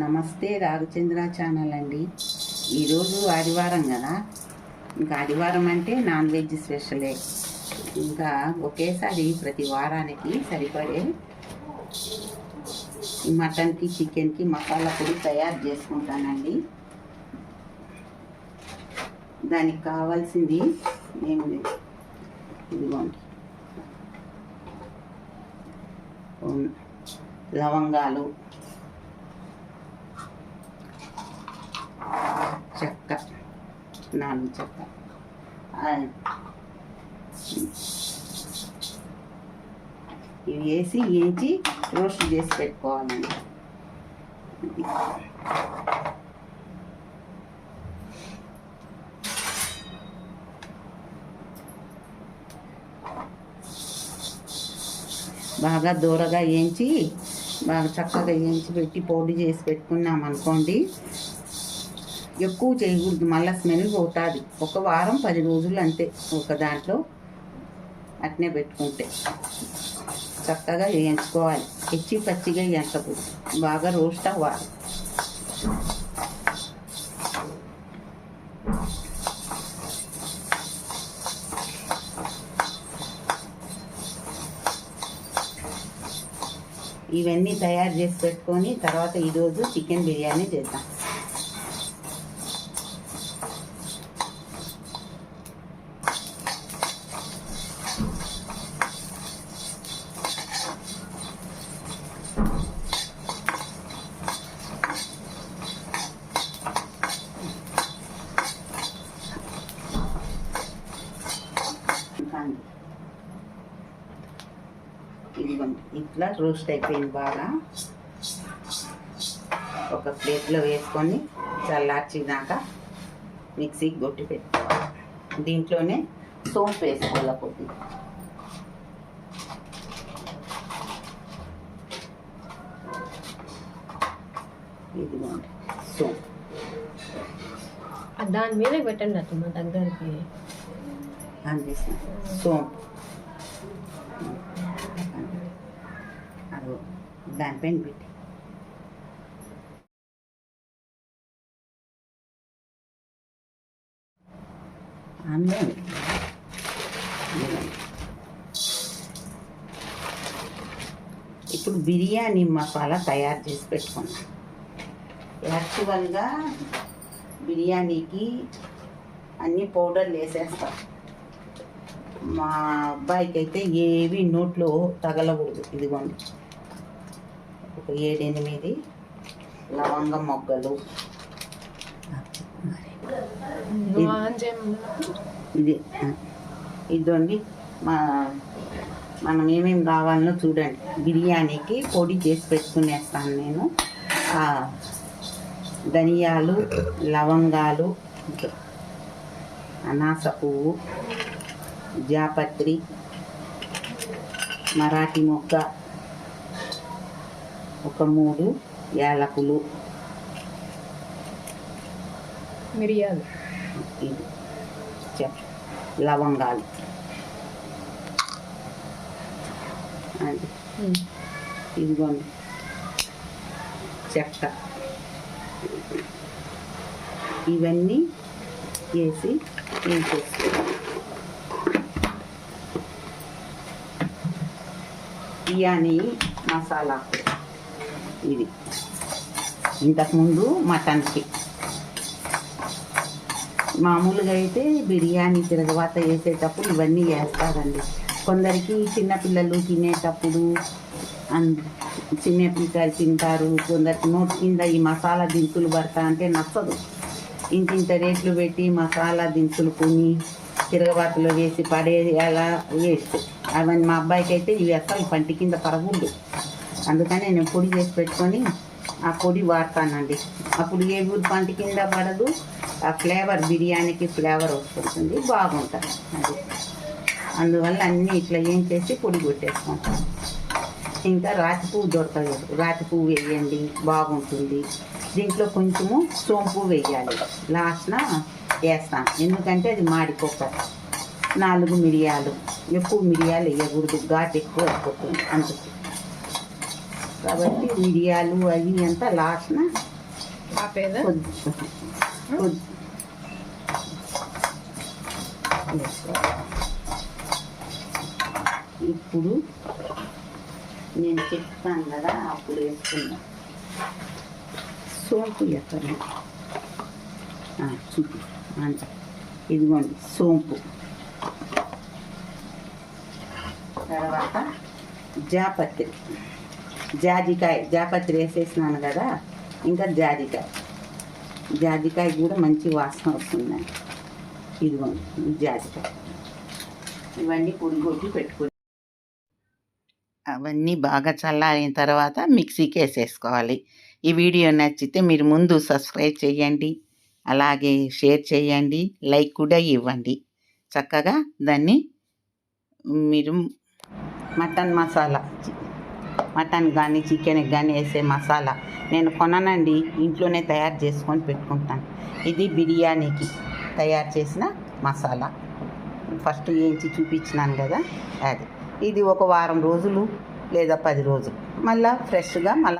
నమస్తే రాఘచంద్ర ఛానల్ అండి. ఈరోజు ఆదివారం కదా? ఇంకా ఆదివారం అంటే నాన్ వెజ్ స్పెషలే. ఇంకా ఒకేసారి ప్రతి వారానికి సరిపడే మటన్కి చికెన్కి మసాలా పొడి తయారు చేసుకుంటానండి. దానికి కావాల్సింది ఏమి లేదు. ఇదిగోండి. లవంగాలు చెక్క నాలుగు చెక్క ఇవి వేసి వేయించి రోస్ట్ చేసి పెట్టుకోవాలండి బాగా దూరగా వేయించి బాగా చక్కగా వేయించి పెట్టి పొడి చేసి పెట్టుకున్నాం అనుకోండి ఎక్కువ చేయకూడదు మళ్ళీ స్మెల్ పోతుంది. ఒక వారం పది రోజులు అంతే ఒక దాంట్లో అట్నే పెట్టుకుంటే. చక్కగా వేయించుకోవాలి. ఇచ్చి పచ్చిగా వేయించకూడదు. బాగా రోస్ట్ అవ్వాలి. ఇవన్నీ తయారు చేసి పెట్టుకొని తర్వాత ఈరోజు చికెన్ బిర్యానీ చేద్దాం కాండి. ఇదిగోండి ఇట్లా రోస్ట్ అయిపోయింది బాగా. ఒక ప్లేట్లో వేసుకొని చల్లార్చినాక మిక్సీకి కొట్టి పెట్టుకోవాలి. దీంట్లోనే సోంపు వేసుకోవాలి కొద్ది ఇదిగోండి సోంపు. దాని మీద పెట్టండి అత్తమ్మ దగ్గరికి. అందిస్తాం సోంపు. అదో దానిపైన పెట్టి. ఇప్పుడు బిర్యానీ మసాలా తయారు చేసి పెట్టుకున్నాం. యాక్చువల్గా బిర్యానీకి అన్ని పౌడర్లు వేసేస్తాం. మా అబ్బాయికి అయితే ఏవి నోట్లో తగలకూడదు. ఇదిగోండి. ఒక ఏడెనిమిది లవంగం మొగ్గలు. ఇది ఆ, ఇదిగోండి. మా మనం ఏమేమి కావాలనో చూడండి. బిర్యానీకి పొడి చేసి పెట్టుకునేస్తాను నేను. ధనియాలు లవంగాలు అనాస పువ్వు జాపత్రి మరాఠీ మొగ్గ ఒక మూడు యాలకులు. మిరియాలు. లవంగాలు. అది. ఇదిగోండి. చెక్క. ఇవన్నీ వేసి వేసేసి బిర్యానీ మసాలా. ఇది. ఇంతకుముందు మటన్కి మామూలుగా అయితే బిర్యానీ తిరగవాత వేసేటప్పుడు ఇవన్నీ వేస్తారండి. కొందరికి చిన్నపిల్లలు తినేటప్పుడు అన్- చిన్నపిల్లకాయలు తింటారు కొందరికి నోటి కింద ఈ మసాలా దినుసులు పడతా అంటే నచ్చదు. ఇంత ఇంత రేట్లు పెట్టి మసాలా దినుసులు కొని తిరగబాతలో వేసి పడేది అలా వేస్ట్. అవన్నీ మా అబ్బాయికి అయితే ఇవి అసలు పంటి కింద పరగుండు అందుకని నేను పొడి చేసి పెట్టుకొని ఆ పొడి వాడతానండి. అప్పుడు ఏ గుడి పంట కింద పడదు ఆ ఫ్లేవర్ బిర్యానీకి ఫ్లేవర్ వస్తుంది బాగుంటుంది అది. అందువల్ల అన్నీ ఇట్లా ఏం చేసి పొడి కొట్టేసుకుంటాను ఇంకా రాతి పువ్వు దొరకదు. రాతి పువ్వు వేయండి బాగుంటుంది. దీంట్లో కొంచెము సోంపు వేయాలి. లాస్ట్న వేస్తాం. ఎందుకంటే అది మాడిపోతుంది నాలుగు మిరియాలు. ఎక్కువ మిరియాలు వేయకూడదు. ఘాట్ ఎక్కువ అయిపోతుంది. అందుకు. కాబట్టి మిరియాలు అవి అంతా లాస్ట్న ఆపేదా? వేసుకోవాలి. ఇప్పుడు నేను చెప్తాను కదా అప్పుడు వేసుకున్నా సోంపు ఎక్కడ చూపి. అంట ఇదిగోండి సోంపు. తర్వాత జాపత్రి జాజికాయ జాపత్రి వేసేసినాను కదా ఇంకా జాజికాయ. జాజికాయ కూడా మంచి వాసన వస్తుందండి ఇదిగోండి జాజికాయ. ఇవన్నీ పొడి కొట్టి పెట్టుకుని. అవన్నీ బాగా చల్లారిన తర్వాత మిక్సీకి వేసేసుకోవాలి. ఈ వీడియో నచ్చితే మీరు ముందు సబ్స్క్రైబ్ చేయండి. అలాగే షేర్ చేయండి. లైక్ కూడా ఇవ్వండి. చక్కగా దాన్ని మీరు మటన్ మసాలా. మటన్ కానీ చికెన్కి కానీ వేసే మసాలా నేను కొననండి. ఇంట్లోనే తయారు చేసుకొని పెట్టుకుంటాను. ఇది బిర్యానీకి తయారు చేసిన మసాలా. ఫస్ట్ వేయించి చూపించినాను కదా అది. ఇది ఒక వారం రోజులు లేదా పది రోజులు. మళ్ళీ ఫ్రెష్గా మళ్ళీ